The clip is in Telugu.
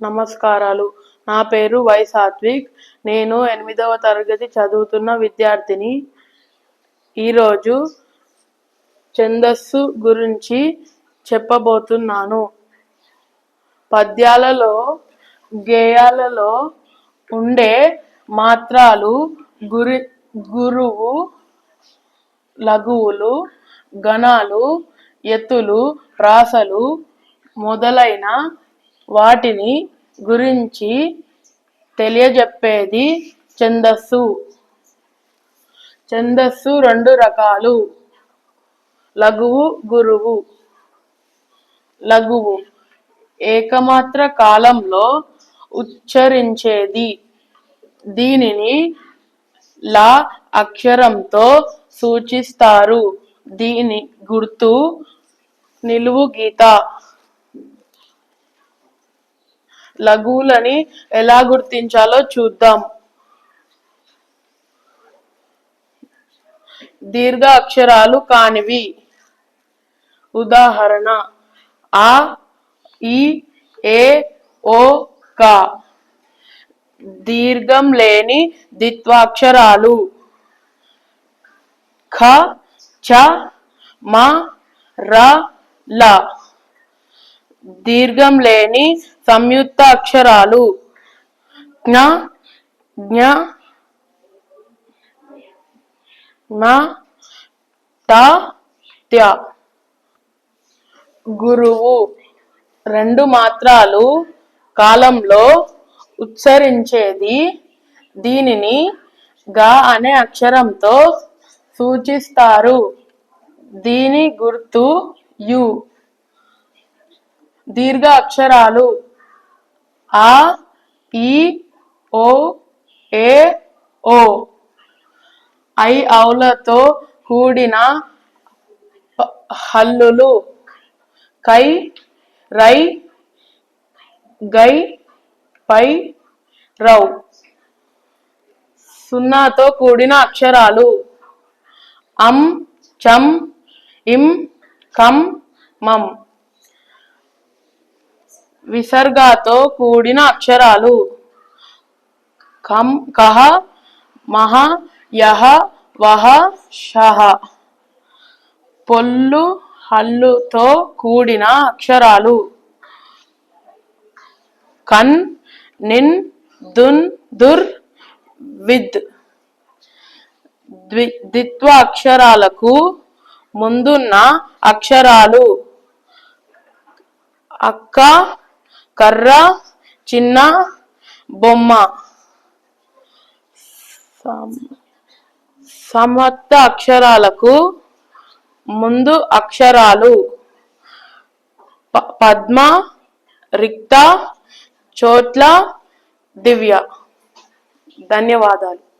నమస్కారాలు. నా పేరు వై సాత్విక్. నేను ఎనిమిదవ తరగతి చదువుతున్న విద్యార్థిని. ఈరోజు ఛందస్సు గురించి చెప్పబోతున్నాను. పద్యాలలో గేయాలలో ఉండే మాత్రాలు గురి గురువు లఘువులు గణాలు ఎత్తులు రాసలు మొదలైన వాటిని గురించి తెలియజెప్పేది ఛందస్సు. ఛందస్సు రెండు రకాలు. లఘువు గురువు. లఘువు ఏకమాత్ర కాలంలో ఉచ్చరించేది. దీనిని లా అక్షరంతో సూచిస్తారు. దీని గుర్తు నిలువు గీత. లఘువులని ఎలా గుర్తించాలో చూద్దాం. దీర్ఘ అక్షరాలు కానివి. ఉదాహరణ ఆ ఈ ఏ ఓ క. దీర్ఘం లేని ద్విత్వాక్షరాలు. ఖ చ మ ర ల. దీర్ఘం లేని సంయుక్త అక్షరాలు జ్ఞ జ్ఞ త్య. గురువు. రెండు మాత్రాలు కాలంలో ఉచ్చరించేది దీనిని గా అనే అక్షరంతో సూచిస్తారు. దీని గుర్తు యు. దీర్ఘ అక్షరాలు ఆ ఈ ఓ ఏ ఓ. ఐ ఔలతో కూడిన హల్లులు. కై రై గై పై రౌ. సున్నాతో కూడిన అక్షరాలు. అం చం ఇం కం మం. విసర్గాతో కూడిన అక్షరాలు. కం కహ మహ యహ వహ షహ. పొల్లు హల్లుతో కూడిన అక్షరాలు. కన్ నిన్ దున్ దుర్ విద్. ద్వి ద్విత్వ అక్షరాలకు ముందున్న అక్షరాలు. అక్క కర్ర చిన్న బొమ్మ. సమర్థ అక్షరాలకు ముందు అక్షరాలు. ప- పద్మ రిక్త చోట్ల దివ్య. ధన్యవాదాలు.